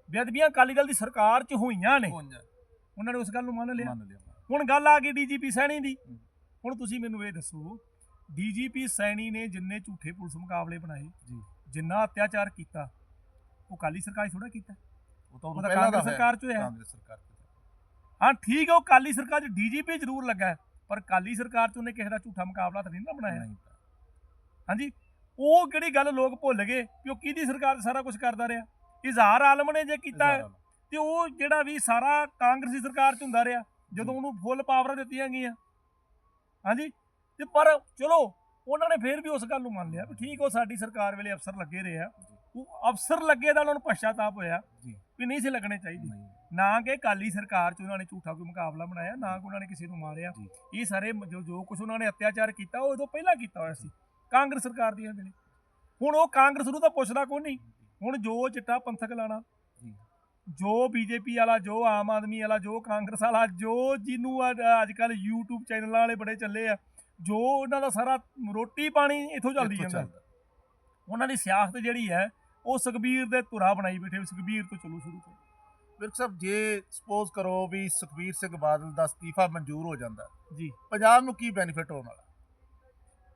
[SPEAKER 2] ਬੇਅਦਬੀਆਂ ਅਕਾਲੀ ਦਲ ਦੀ ਸਰਕਾਰ 'ਚ ਹੋਈਆਂ ਨੇ। ਉਹਨਾਂ ਨੇ ਉਸ ਗੱਲ ਨੂੰ ਮੰਨ ਲਿਆ।
[SPEAKER 1] ਮੰਨ ਲਿਆ।
[SPEAKER 2] ਹੁਣ ਗੱਲ ਆ ਗਈ ਡੀਜੀਪੀ ਸੈਣੀ ਦੀ। ਹੁਣ ਤੁਸੀਂ ਮੈਨੂੰ ਇਹ ਦੱਸੋ ਡੀਜੀਪੀ ਸੈਣੀ ਨੇ ਜਿੰਨੇ ਝੂਠੇ ਪੁਲਿਸ ਮੁਕਾਬਲੇ ਬਣਾਏ
[SPEAKER 1] ਜੀ।
[SPEAKER 2] ਜਿੰਨਾ ਅਤਿਆਚਾਰ ਕੀਤਾ ਉਹ ਕਾਲੀ ਸਰਕਾਰ ਥੋੜਾ ਕੀਤਾ?
[SPEAKER 1] ਉਹ ਤਾਂ
[SPEAKER 2] ਉਹ ਤਾਂ ਕਾਂਗਰਸ। ਸਰਕਾਰ 'ਚ ਹੋਇਆ
[SPEAKER 1] ਕਾਂਗਰਸ ਸਰਕਾਰ ਚ।
[SPEAKER 2] ਹਾਂ ਠੀਕ ਹੈ ਉਹ ਕਾਲੀ ਸਰਕਾਰ 'ਚ ਡੀਜੀਪੀ ਜ਼ਰੂਰ ਲੱਗਾ ਹੈ, ਪਰ ਕਾਲੀ ਸਰਕਾਰ 'ਚ ਉਹਨੇ ਕਿਸੇ ਦਾ ਝੂਠਾ ਮੁਕਾਬਲਾ ਤਾਂ ਨਹੀਂ ਨਾ ਬਣਾਇਆ।
[SPEAKER 1] ਨਹੀਂ
[SPEAKER 2] ਹਾਂਜੀ ਉਹ ਕਿਹੜੀ ਗੱਲ ਲੋਕ ਭੁੱਲ ਗਏ ਕਿ ਉਹ ਕਿਹਦੀ ਸਰਕਾਰ 'ਚ ਸਾਰਾ ਕੁਝ ਕਰਦਾ ਰਿਹਾ? ਇਜ਼ਹਾਰ ਆਲਮ ਨੇ ਜੇ ਕੀਤਾ ਤੇ ਉਹ ਜਿਹੜਾ ਵੀ ਸਾਰਾ ਕਾਂਗਰਸੀ ਸਰਕਾਰ 'ਚ ਹੁੰਦਾ ਰਿਹਾ ਜਦੋਂ ਉਹਨੂੰ ਫੁੱਲ ਪਾਵਰਾਂ ਦਿੱਤੀਆਂ ਗਈਆਂ। ਹਾਂਜੀ? ਤੇ ਪਰ ਚਲੋ ਉਹਨਾਂ ਨੇ ਫੇਰ ਵੀ ਉਸ ਗੱਲ ਨੂੰ ਮੰਨ ਲਿਆ ਵੀ ਠੀਕ ਉਹ ਸਾਡੀ ਸਰਕਾਰ ਵੇਲੇ ਅਫਸਰ ਲੱਗੇ ਰਹੇ ਆ। ਉਹ ਅਫਸਰ ਲੱਗੇ ਦਾ ਉਹਨਾਂ ਨੂੰ ਪਛਤਾਤਾਪ ਹੋਇਆ ਵੀ ਨਹੀਂ ਸੀ ਲੱਗਣੇ ਚਾਹੀਦੇ। ਨਾ ਕਿ ਕਾਲੀ ਸਰਕਾਰ 'ਚ ਉਹਨਾਂ ਨੇ ਝੂਠਾ ਕੋਈ ਮੁਕਾਬਲਾ ਬਣਾਇਆ ਨਾ ਕਿ ਉਹਨਾਂ ਨੇ ਕਿਸੇ ਨੂੰ ਮਾਰਿਆ। ਇਹ ਸਾਰੇ ਜੋ ਜੋ ਕੁਝ ਉਹਨਾਂ ਨੇ ਅਤਿਆਚਾਰ ਕੀਤਾ ਉਹ ਉਦੋਂ ਪਹਿਲਾਂ ਕੀਤਾ ਹੋਇਆ ਸੀ। ਕਾਂਗਰਸ ਸਰਕਾਰ ਦੀਆਂ ਵੇਲੇ ਹੁਣ ਉਹ ਕਾਂਗਰਸ ਨੂੰ ਤਾਂ ਪੁੱਛਦਾ ਕੋਈ ਨਹੀਂ। ਹੁਣ ਜੋ ਚਿੱਟਾ ਪੰਥਕ ਲਾਣਾ
[SPEAKER 1] ਜੀ
[SPEAKER 2] ਬੀਜੇਪੀ ਵਾਲਾ ਜੋ ਆਮ ਆਦਮੀ ਵਾਲਾ ਜੋ ਕਾਂਗਰਸ ਵਾਲਾ ਜੋ ਜਿਹਨੂੰ ਅੱਜ ਕੱਲ YouTube ਚੈਨਲਾਂ ਵਾਲੇ ਬੜੇ ਚੱਲੇ ਆ ਜੋ ਉਹਨਾਂ ਦਾ ਸਾਰਾ ਰੋਟੀ ਪਾਣੀ ਇੱਥੋਂ ਚੱਲਦੀ ਜਾਂਦਾ। ਉਹਨਾਂ ਦੀ ਸਿਆਸਤ ਜਿਹੜੀ ਹੈ ਉਹ ਸੁਖਬੀਰ ਦੇ ਧੁਰਾ ਬਣਾਈ ਬੈਠੇ ਸੁਖਬੀਰ ਤੋਂ ਚਲੋ ਸ਼ੁਰੂ ਕਰੋ।
[SPEAKER 1] ਵਿਰਕ ਸਾਹਿਬ ਜੇ ਸਪੋਜ਼ ਕਰੋ ਵੀ ਸੁਖਬੀਰ ਸਿੰਘ ਬਾਦਲ ਦਾ ਅਸਤੀਫਾ ਮਨਜ਼ੂਰ ਹੋ ਜਾਂਦਾ
[SPEAKER 2] ਜੀ।
[SPEAKER 1] ਪੰਜਾਬ ਨੂੰ ਕੀ ਬੈਨੀਫਿਟ ਹੋਣ ਵਾਲਾ?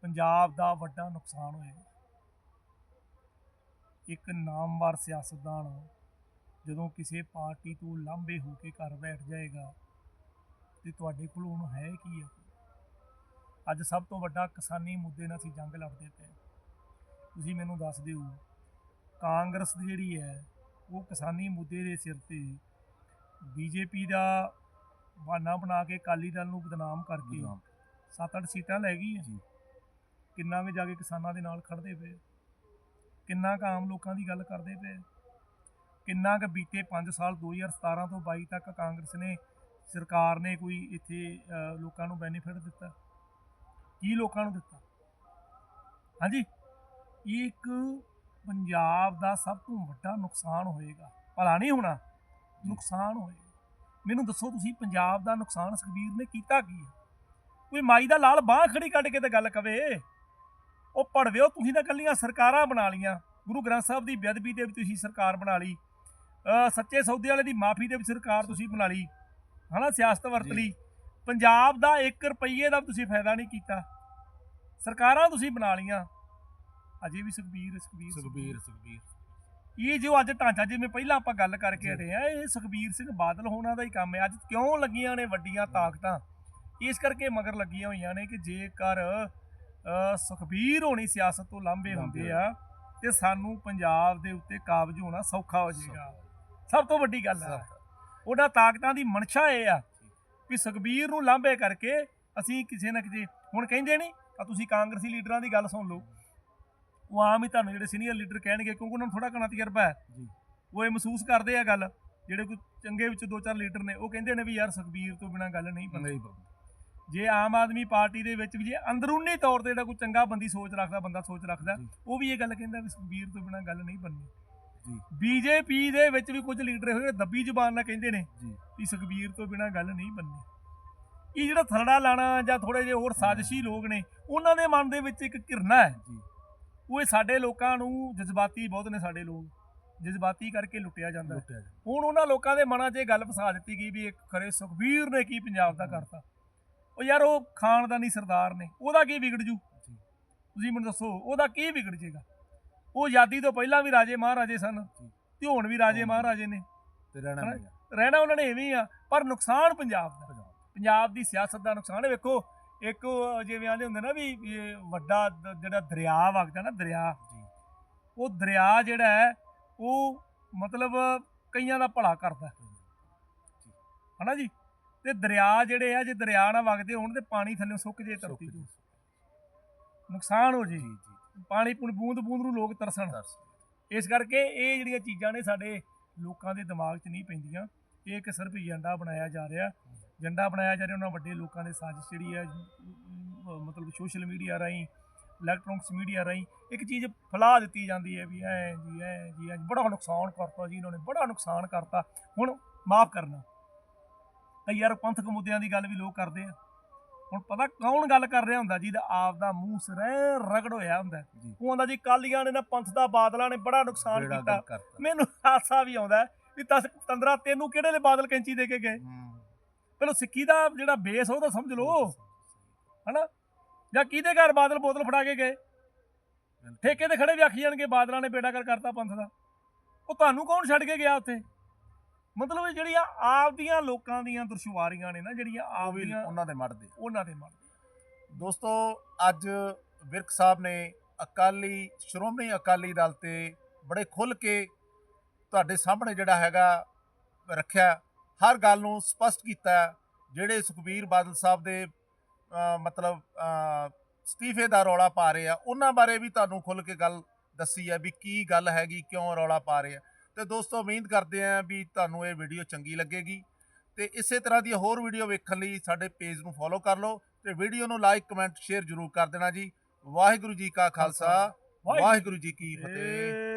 [SPEAKER 2] ਪੰਜਾਬ ਦਾ ਵੱਡਾ ਨੁਕਸਾਨ ਹੋਏਗਾ। ਇੱਕ ਨਾਮਵਰ ਸਿਆਸਤਦਾਨ ਜਦੋਂ ਕਿਸੇ ਪਾਰਟੀ ਤੋਂ ਲਾਂਭੇ ਹੋ ਕੇ ਘਰ ਬੈਠ ਜਾਏਗਾ ਤੇ ਤੁਹਾਡੇ ਕੋਲ ਉਹਨੂੰ ਹੈ ਕੀ ਹੈ ਅੱਜ ਸਭ ਤੋਂ ਵੱਡਾ ਕਿਸਾਨੀ ਮੁੱਦੇ ਨਾਲ ਅਸੀਂ ਜੰਗ ਲੜਦੇ ਪਏ। ਤੁਸੀਂ ਮੈਨੂੰ ਦੱਸ ਦਿਓ ਕਾਂਗਰਸ ਜਿਹੜੀ ਹੈ ਉਹ ਕਿਸਾਨੀ ਮੁੱਦੇ ਦੇ ਸਿਰ ਤੇ ਬੀਜੇਪੀ ਦਾ ਬਹਾਨਾ ਬਣਾ ਕੇ ਅਕਾਲੀ ਦਲ ਨੂੰ ਬਦਨਾਮ ਕਰਕੇ
[SPEAKER 1] ਗੁਜਰਾਮ।
[SPEAKER 2] ਸੱਤ ਅੱਠ ਸੀਟਾਂ ਲੈ ਗਈ ਹੈ
[SPEAKER 1] ਜੀ।
[SPEAKER 2] ਕਿੰਨਾ ਕੁ ਜਾ ਕੇ ਕਿਸਾਨਾਂ ਦੇ ਨਾਲ ਖੜਦੇ ਪਏ ਕਿੰਨਾ ਕੁ ਆਮ ਲੋਕਾਂ ਦੀ ਗੱਲ ਕਰਦੇ ਪਏ? ਕਿੰਨਾ ਕੁ ਬੀਤੇ 5 ਸਾਲ 2017 ਤੋਂ 22 ਤੱਕ ਕਾਂਗਰਸ ਨੇ ਸਰਕਾਰ ਨੇ ਕੋਈ ਇੱਥੇ ਲੋਕਾਂ ਨੂੰ ਬੈਨੀਫਿਟ ਦਿੱਤਾ? ਕੀ ਲੋਕਾਂ ਨੂੰ ਦਿੱਤਾ? ਹਾਂਜੀ? ਇੱਕ ਪੰਜਾਬ ਦਾ ਸਭ ਤੋਂ ਵੱਡਾ ਨੁਕਸਾਨ ਹੋਏਗਾ। ਭਲਾ ਨਹੀਂ ਹੋਣਾ? ਨੁਕਸਾਨ ਹੋਏਗਾ। ਮੈਨੂੰ ਦੱਸੋ ਤੁਸੀਂ ਪੰਜਾਬ ਦਾ ਨੁਕਸਾਨ ਸੁਖਬੀਰ ਨੇ ਕੀਤਾ ਕੀ ਹੈ? ਕੋਈ ਮਾਈ ਦਾ ਲਾਲ ਬਾਹ ਖੜੀ ਕੱਢ ਕੇ ਤੇ ਗੱਲ ਕਵੇ। ਉਹ ਪੜਵਿਓ ਤੁਸੀਂ ਤਾਂ ਕੱਲੀਆਂ ਸਰਕਾਰਾਂ ਬਣਾ ਲੀਆਂ ਗੁਰੂ ਗ੍ਰੰਥ ਸਾਹਿਬ ਦੀ ਬੇਅਦਬੀ ਦੇ ਵੀ ਤੁਸੀਂ ਸਰਕਾਰ ਬਣਾ ਲਈ। ਸੱਚੇ ਸੌਦੇ ਵਾਲੇ ਦੀ ਮਾਫੀ ਦੇ ਵੀ ਸਰਕਾਰ ਤੁਸੀਂ ਬਣਾ ਲਈ। ਹਨਾ ਸਿਆਸਤ ਵਰਤ। ਲਈ। ਪੰਜਾਬ ਦਾ 1 ਰੁਪਈਏ ਦਾ ਤੁਸੀਂ ਫਾਇਦਾ ਨਹੀਂ ਕੀਤਾ। ਸਰਕਾਰਾਂ ਤੁਸੀਂ ਬਣਾ ਲੀਆਂ ਅਜੇ ਵੀ ਸੁਖਬੀਰ ਸੁਖਬੀਰ
[SPEAKER 1] ਸੁਖਬੀਰ ਸੁਖਬੀਰ।
[SPEAKER 2] ਇਹ ਜੋ ਅੱਜ ਢਾਂਚਾ ਜਿਵੇਂ ਪਹਿਲਾਂ ਆਪਾਂ ਗੱਲ ਕਰਕੇ। ਹਟੇ ਆ ਇਹ ਸੁਖਬੀਰ ਸਿੰਘ ਬਾਦਲ ਹੋਣਾ ਦਾ ਹੀ ਕੰਮ ਹੈ। ਅੱਜ ਕਿਉਂ ਲੱਗੀਆਂ ਨੇ ਵੱਡੀਆਂ ਤਾਕਤਾਂ? ਇਸ ਕਰਕੇ ਮਗਰ ਲੱਗੀਆਂ ਹੋਈਆਂ ਨੇ ਕਿ ਜੇਕਰ ਸੁਖਬੀਰ ਹੋਣੀ ਸਿਆਸਤ ਤੋਂ ਲਾਂਭੇ ਹੁੰਦੇ ਆ ਤੇ ਸਾਨੂੰ ਪੰਜਾਬ ਦੇ ਉੱਤੇ ਕਾਬਜ ਹੋਣਾ ਸੌਖਾ ਹੋ ਜਾਏਗਾ। ਸਭ ਤੋਂ ਵੱਡੀ ਗੱਲ ਹੈ ਉਹਨਾਂ ਤਾਕਤਾਂ ਦੀ ਮਨਸ਼ਾ ਇਹ ਆ ਕਿ ਸੁਖਬੀਰ ਨੂੰ ਲਾਂਭੇ ਕਰਕੇ ਅਸੀਂ ਕਿਸੇ ਨਾ ਕਿਸੇ ਹੁਣ ਕਹਿੰਦੇ ਨਹੀਂ ਆ ਤੁਸੀਂ ਕਾਂਗਰਸੀ ਲੀਡਰਾਂ ਦੀ ਗੱਲ ਸੁਣ ਲਓ। ਉਹ ਆਮ ਹੀ ਤੁਹਾਨੂੰ ਜਿਹੜੇ ਸੀਨੀਅਰ ਲੀਡਰ ਕਹਿਣਗੇ ਕਿਉਂਕਿ ਉਹਨਾਂ ਨੂੰ ਥੋੜਾ ਘਣਾ ਤਜਰਬਾ ਹੈ।
[SPEAKER 1] ਜੀ।
[SPEAKER 2] ਉਹ ਇਹ ਮਹਿਸੂਸ ਕਰਦੇ ਆ ਗੱਲ ਜਿਹੜੇ ਕੋਈ ਚੰਗੇ ਵਿੱਚ ਦੋ ਚਾਰ ਲੀਡਰ ਨੇ ਉਹ ਕਹਿੰਦੇ ਨੇ ਵੀ ਯਾਰ ਸੁਖਬੀਰ ਤੋਂ ਬਿਨਾ ਗੱਲ ਨਹੀਂ ਬਣਦੀ। ਜੇ ਆਮ ਆਦਮੀ ਪਾਰਟੀ ਦੇ ਵਿੱਚ ਵੀ ਜੇ ਅੰਦਰੂਨੀ ਤੌਰ ਤੇ ਜਿਹੜਾ ਕੋਈ ਚੰਗਾ ਬੰਦੀ ਸੋਚ ਰੱਖਦਾ ਬੰਦਾ ਸੋਚ ਰੱਖਦਾ। ਉਹ ਵੀ ਇਹ ਗੱਲ ਕਹਿੰਦਾ ਵੀ ਸੁਖਬੀਰ ਤੋਂ ਬਿਨਾ ਗੱਲ ਨਹੀਂ ਬਣਨੀ।
[SPEAKER 1] ਜੀ।
[SPEAKER 2] ਬੀਜੇਪੀ ਦੇ ਵਿੱਚ ਵੀ ਕੁਝ ਲੀਡਰ ਹੋਏ ਦੱਬੀ ਜ਼ੁਬਾਨ ਨਾਲ ਕਹਿੰਦੇ ਨੇ
[SPEAKER 1] ਜੀ।
[SPEAKER 2] ਵੀ ਸੁਖਬੀਰ ਤੋਂ ਬਿਨਾ ਗੱਲ ਨਹੀਂ ਬਣਨੀ। ਇਹ ਜਿਹੜਾ ਥਰੜਾ ਲਾਣਾ ਜਾਂ ਥੋੜੇ ਜਿਹੇ ਹੋਰ ਸਾਜ਼ਿਸ਼ੀ ਲੋਕ ਨੇ ਉਹਨਾਂ ਦੇ ਮਨ ਦੇ ਵਿੱਚ ਇੱਕ ਘਿਰਨਾ ਹੈ।
[SPEAKER 1] ਜੀ।
[SPEAKER 2] ਉਹ ਇਹ ਸਾਡੇ ਲੋਕਾਂ ਨੂੰ ਜਜ਼ਬਾਤੀ ਬਹੁਤ ਨੇ ਸਾਡੇ ਲੋਕ। ਜਜ਼ਬਾਤੀ ਕਰਕੇ ਲੁੱਟਿਆ ਜਾਂਦਾ ਹੁਣ ਉਹਨਾਂ ਲੋਕਾਂ ਦੇ ਮਨਾਂ 'ਚ ਇਹ ਗੱਲ ਫਸਾ ਦਿੱਤੀ ਗਈ ਵੀ ਇੱਕ ਖਰੇ ਸੁਖਬੀਰ ਨੇ ਕੀ ਪੰਜਾਬ ਦਾ ਕਰਤਾ। ਉਹ ਯਾਰ ਉਹ ਖਾਨਦਾਨੀ ਸਰਦਾਰ ਨੇ ਉਹਦਾ ਕੀ ਵਿਗੜ ਜੂ? ਤੁਸੀਂ ਮੈਨੂੰ ਦੱਸੋ ਉਹਦਾ ਕੀ ਵਿਗੜ ਜੇਗਾ? ਉਹ ਆਜ਼ਾਦੀ ਤੋਂ ਪਹਿਲਾਂ ਵੀ ਰਾਜੇ ਮਹਾਰਾਜੇ ਸਨ। ਤੇ ਹੁਣ ਵੀ ਰਾਜੇ। ਮਹਾਰਾਜੇ ਨੇ।
[SPEAKER 1] ਤੇ ਰਹਿਣਾ
[SPEAKER 2] ਰਹਿਣਾ ਉਹਨਾਂ ਨੇ ਐਵੇਂ ਆ ਪਰ ਨੁਕਸਾਨ ਪੰਜਾਬ ਦਾ।
[SPEAKER 1] ਪੰਜਾਬ।
[SPEAKER 2] ਦੀ ਸਿਆਸਤ ਦਾ ਨੁਕਸਾਨ ਹੈ। ਵੇਖੋ ਇੱਕ ਜਿਵੇਂ ਆਂਦੇ ਹੁੰਦੇ ਨਾ ਵੀ ਵੱਡਾ ਜਿਹੜਾ ਦਰਿਆ ਵਗਦਾ ਨਾ ਦਰਿਆ। ਉਹ ਦਰਿਆ ਜਿਹੜਾ ਹੈ ਉਹ ਮਤਲਬ ਕਈਆਂ ਦਾ ਭਲਾ ਕਰਦਾ। ਹੈ, ਹਨਾ ਜੀ? ਤੇ ਦਰਿਆ ਜਿਹੜੇ ਆ ਜੇ ਦਰਿਆ ਨਾ ਵਗਦੇ ਹੋਣ ਤੇ ਪਾਣੀ ਥੱਲੇ ਸੁੱਕ ਜੇ ਧਰਤੀ ਤੋਂ। ਨੁਕਸਾਨ ਹੋ ਜੇ। ਪਾਣੀ ਪੂਣੀ ਬੂੰਦ ਬੂੰਦ ਨੂੰ ਲੋਕ ਤਰਸਣ। ਇਸ ਕਰਕੇ ਇਹ ਜਿਹੜੀਆਂ ਚੀਜ਼ਾਂ ਨੇ ਸਾਡੇ ਲੋਕਾਂ ਦੇ ਦਿਮਾਗ 'ਚ ਨਹੀਂ ਪੈਂਦੀਆਂ। ਇਹ ਇੱਕ ਸਿਰਫ ਏਜੰਡਾ ਬਣਾਇਆ ਜਾ ਰਿਹਾ। ਏਜੰਡਾ ਬਣਾਇਆ ਜਾ ਰਿਹਾ ਉਹਨਾਂ ਵੱਡੇ ਲੋਕਾਂ ਦੇ ਸਾਜ਼ਿਸ਼ ਜਿਹੜੀ ਹੈ ਮਤਲਬ ਸੋਸ਼ਲ ਮੀਡੀਆ ਰਾਹੀਂ ਇਲੈਕਟ੍ਰੋਨਿਕਸ ਮੀਡੀਆ ਰਾਹੀਂ ਇੱਕ ਚੀਜ਼ ਫੈਲਾ ਦਿੱਤੀ ਜਾਂਦੀ ਹੈ ਵੀ ਐ ਜੀ ਐ ਜੀ ਐ ਬੜਾ ਨੁਕਸਾਨ ਕਰਤਾ ਜੀ ਇਹਨਾਂ ਨੇ ਬੜਾ ਨੁਕਸਾਨ ਕਰਤਾ। ਹੁਣ ਮਾਫ ਕਰਨਾ। ਕਈ ਯਾਰ ਪੰਥਕ ਮੁੱਦਿਆਂ ਦੀ ਗੱਲ ਵੀ ਲੋਕ ਕਰਦੇ ਆ। ਹੁਣ ਪਤਾ ਕੌਣ ਗੱਲ ਕਰ ਰਿਹਾ ਹੁੰਦਾ ਜਿਹਦਾ ਆਪ ਦਾ ਮੂੰਹ ਸਰੇ ਰਗੜ ਹੋਇਆ ਹੁੰਦਾ। ਉਹ ਆਂਦਾ ਜੀ ਕਾਲੀਆਂ ਨੇ ਨਾ ਪੰਥ ਦਾ ਬਾਦਲਾਂ ਨੇ ਬੜਾ ਨੁਕਸਾਨ ਕੀਤਾ। ਮੈਨੂੰ ਹਾਸਾ ਵੀ ਆਉਂਦਾ ਵੀ ਤਸ ਤੰਦਰਾ ਤੈਨੂੰ ਕਿਹੜੇ ਲਈ ਬਾਦਲ ਕੈਂਚੀ ਦੇ ਕੇ ਗਏ। ਪਹਿਲਾਂ ਸਿੱਖੀ ਦਾ ਜਿਹੜਾ ਬੇਸ ਉਹ ਤਾਂ ਸਮਝ ਲਓ। ਹਨਾ? ਜਾਂ ਕਿਹਦੇ ਘਰ ਬਾਦਲ ਬੋਤਲ ਫੜਾ ਕੇ ਗਏ? ਠੇਕੇ ਤੇ ਖੜੇ ਵੀ ਆਖੀ ਜਾਣਗੇ ਬਾਦਲਾਂ ਨੇ ਬੇੜਾ ਕਰ ਕਰਤਾ ਪੰਥ ਦਾ। ਉਹ ਤੁਹਾਨੂੰ ਕੌਣ ਛੱਡ ਕੇ ਗਿਆ ਉੱਥੇ? ਮਤਲਬ ਇਹ ਜਿਹੜੀਆਂ ਆਪਦੀਆਂ ਲੋਕਾਂ ਦੀਆਂ ਦੁਸ਼ਵਾਰੀਆਂ ਨੇ ਨਾ ਜਿਹੜੀਆਂ ਆਪਦੀਆਂ
[SPEAKER 1] ਉਹਨਾਂ ਦੇ ਮੜਦੇ
[SPEAKER 2] ਉਹਨਾਂ ਦੇ ਮਨ
[SPEAKER 1] ਦੋਸਤੋ ਅੱਜ ਵਿਰਕ ਸਾਹਿਬ ਨੇ ਅਕਾਲੀ ਸ਼੍ਰੋਮਣੀ ਅਕਾਲੀ ਦਲ ਤੇ ਬੜੇ ਖੁੱਲ ਕੇ ਤੁਹਾਡੇ ਸਾਹਮਣੇ ਜਿਹੜਾ ਹੈਗਾ ਰੱਖਿਆ। ਹਰ ਗੱਲ ਨੂੰ ਸਪਸ਼ਟ ਕੀਤਾ ਜਿਹੜੇ ਸੁਖਬੀਰ ਬਾਦਲ ਸਾਹਿਬ ਦੇ ਮਤਲਬ ਅਸਤੀਫੇ ਦਾ ਰੌਲਾ ਪਾ ਰਹੇ ਆ ਉਹਨਾਂ ਬਾਰੇ ਵੀ ਤੁਹਾਨੂੰ ਖੁੱਲ ਕੇ ਗੱਲ ਦੱਸੀ ਹੈ ਵੀ ਕੀ ਗੱਲ ਹੈਗੀ ਕਿਉਂ ਰੌਲਾ ਪਾ ਰਹੇ ਆ। ਤੇ ਦੋਸਤੋ ਉਮੀਦ ਕਰਦੇ ਆ ਵੀ ਤੁਹਾਨੂੰ ਇਹ ਵੀਡੀਓ ਚੰਗੀ ਲੱਗੇਗੀ। ਤੇ ਇਸੇ ਤਰ੍ਹਾਂ ਦੀ ਹੋਰ ਵੀਡੀਓ ਵੇਖਣ ਲਈ ਸਾਡੇ ਪੇਜ ਨੂੰ ਫੋਲੋ ਕਰ ਲਓ ਤੇ ਵੀਡੀਓ ਨੂੰ ਲਾਈਕ ਕਮੈਂਟ ਸ਼ੇਅਰ ਜ਼ਰੂਰ ਕਰ ਦੇਣਾ ਜੀ। ਵਾਹਿਗੁਰੂ ਜੀ ਕਾ ਖਾਲਸਾ ਵਾਹਿਗੁਰੂ ਜੀ ਕੀ ਫਤਿਹ।